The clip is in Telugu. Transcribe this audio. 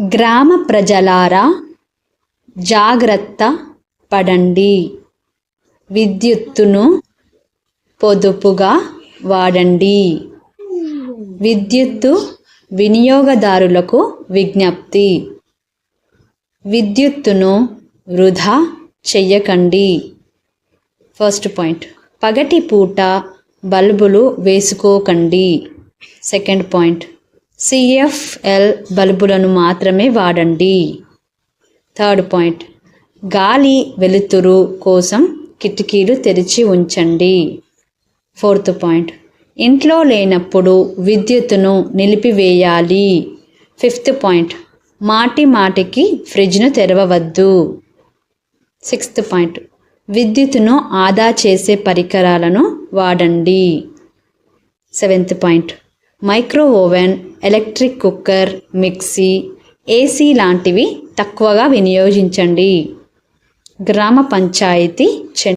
గ్రామ ప్రజలారా జాగ్రత్త పడండి. విద్యుత్తును పొదుపుగా వాడండి. విద్యుత్తు వినియోగదారులకు విజ్ఞప్తి. విద్యుత్తును వృధా చెయ్యకండి. First point. పగటి పూట బల్బులు వేసుకోకండి. Second point. సిఎఫ్ఎల్ బల్బులను మాత్రమే వాడండి. థర్డ్ పాయింట్ గాలి వెలుతురు కోసం కిటికీలు తెరిచి ఉంచండి. ఫోర్త్ పాయింట్ ఇంట్లో లేనప్పుడు విద్యుత్తును నిలిపివేయాలి. ఫిఫ్త్ పాయింట్ మాటి మాటికి ఫ్రిడ్జ్ను తెరవవద్దు. సిక్స్త్ పాయింట్ విద్యుత్తును ఆదా చేసే పరికరాలను వాడండి. Seventh point micro oven electric cooker mixie AC లాంటివి తక్కువగా వినియోగించండి. గ్రామ పంచాయతీ చె